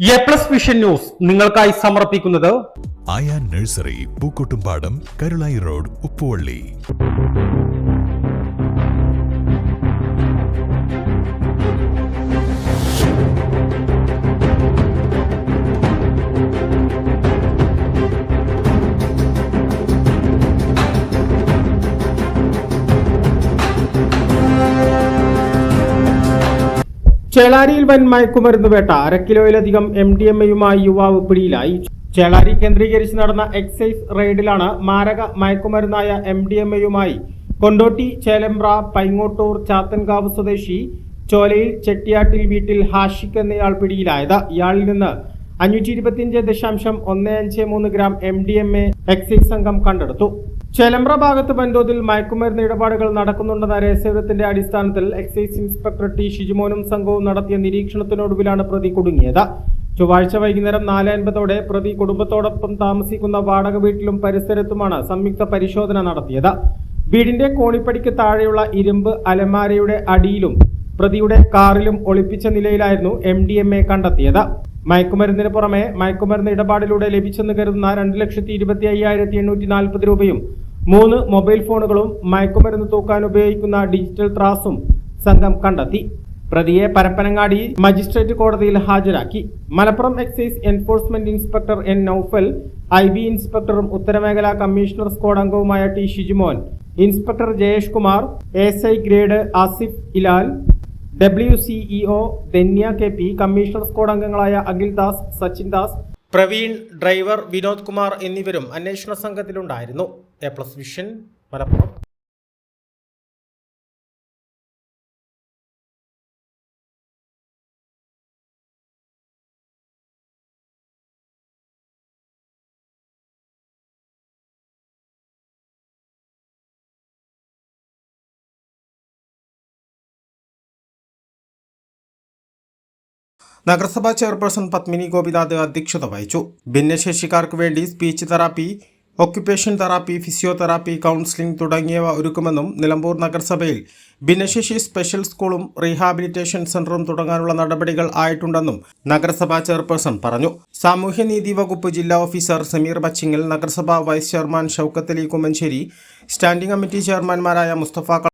A plus vision News നിങ്ങൾക്കായി സമർപ്പിക്കുന്നത് Ayan nursery Pookkottumpadam Karulai road Uppuvalli. ചേളാരിയിൽ വൻ മയക്കുമരുന്ന് വേട്ട. അര കിലോയിലധികം എം ഡി എം എയുമായി യുവാവ് പിടിയിലായി. ചേളാരി കേന്ദ്രീകരിച്ച് നടന്ന എക്സൈസ് റെയ്ഡിലാണ് മാരക മയക്കുമരുന്നായ എം ഡി എം എയുമായി കൊണ്ടോട്ടി ചേലമ്പ്ര പൈങ്ങോട്ടൂർ ചാത്തൻകാവ് സ്വദേശി ചോലയിൽ ചെട്ടിയാട്ടിൽ വീട്ടിൽ ഹാഷിഖ് എന്നയാൾ പിടിയിലായത്. ഇയാളിൽ നിന്ന് അഞ്ഞൂറ്റി ഇരുപത്തിയഞ്ച് ദശാംശം ഒന്ന് അഞ്ച് മൂന്ന് gram M D M A excise സംഘം കണ്ടെടുത്തു. ചേലമ്പ്ര ഭാഗത്ത് വൻതോതിൽ മയക്കുമരുന്ന് ഇടപാടുകൾ നടക്കുന്നുണ്ടെന്ന രഹസ്യവിവരത്തിന്റെ അടിസ്ഥാനത്തിൽ എക്സൈസ് ഇൻസ്പെക്ടർ ടി ഷിജുമോനും സംഘവും നടത്തിയ നിരീക്ഷണത്തിനൊടുവിലാണ് പ്രതി കുടുങ്ങിയത്. ചൊവ്വാഴ്ച വൈകുന്നേരം നാല് അൻപതോടെ പ്രതി കുടുംബത്തോടൊപ്പം താമസിക്കുന്ന വാടക വീട്ടിലും പരിസരത്തുമാണ് സംയുക്ത പരിശോധന നടത്തിയത്. വീടിന്റെ കോണിപ്പടിക്ക് താഴെയുള്ള ഇരുമ്പ് അലമാരയുടെ അടിയിലും പ്രതിയുടെ കാറിലും ഒളിപ്പിച്ച നിലയിലായിരുന്നു എ കണ്ടെത്തിയത്. മയക്കുമരുന്നിന് പുറമെ മയക്കുമരുന്ന് ഇടപാടിലൂടെ ലഭിച്ചെന്ന് കരുതുന്ന രണ്ട് ലക്ഷത്തി ഇരുപത്തി അയ്യായിരത്തി എണ്ണൂറ്റി നാൽപ്പത് രൂപയും മൂന്ന് മൊബൈൽ ഫോണുകളും മയക്കുമരുന്ന് തൂക്കാൻ ഉപയോഗിക്കുന്ന ഡിജിറ്റൽ ത്രാസും സംഘം കണ്ടെത്തി. പ്രതിയെ പരപ്പനങ്ങാടി മജിസ്ട്രേറ്റ് കോടതിയിൽ ഹാജരാക്കി. Malappuram excise enforcement inspector N Naufal I B ഇൻസ്പെക്ടറും ഉത്തരമേഖലാ കമ്മീഷണർ സ്ക്വാഡ് അംഗവുമായ T Shijumon inspector Jayesh Kumar S I grade Asif ഇലാൽ W CEO Dhanya K P commissioner squad അംഗങ്ങളായ അഖിൽ ദാസ് സച്ചിൻ ദാസ് പ്രവീൺ ഡ്രൈവർ വിനോദ് കുമാർ എന്നിവരും അന്വേഷണ സംഘത്തിലുണ്ടായിരുന്നു. A plus Vision Malappuram. നഗരസഭാ chairperson Padmini Gopinath അധ്യക്ഷത വഹിച്ചു. ഭിന്നശേഷിക്കാർക്ക് വേണ്ടി speech therapy occupation therapy physiotherapy counselling തുടങ്ങിയവ ഒരുക്കുമെന്നും നിലമ്പൂർ നഗരസഭയിൽ ഭിന്നശേഷി സ്പെഷ്യൽ സ്കൂളും റീഹാബിലിറ്റേഷൻ സെന്ററും തുടങ്ങാനുള്ള നടപടികൾ ആയിട്ടുണ്ടെന്നും നഗരസഭാ ചെയർപേഴ്സൺ പറഞ്ഞു. സാമൂഹ്യനീതി വകുപ്പ് ജില്ലാ ഓഫീസർ സമീർ ബച്ചിങ്ങൽ നഗരസഭാ vice chairman Shoukathali Kummanassery standing committee ചെയർമാൻമാരായ Mustafa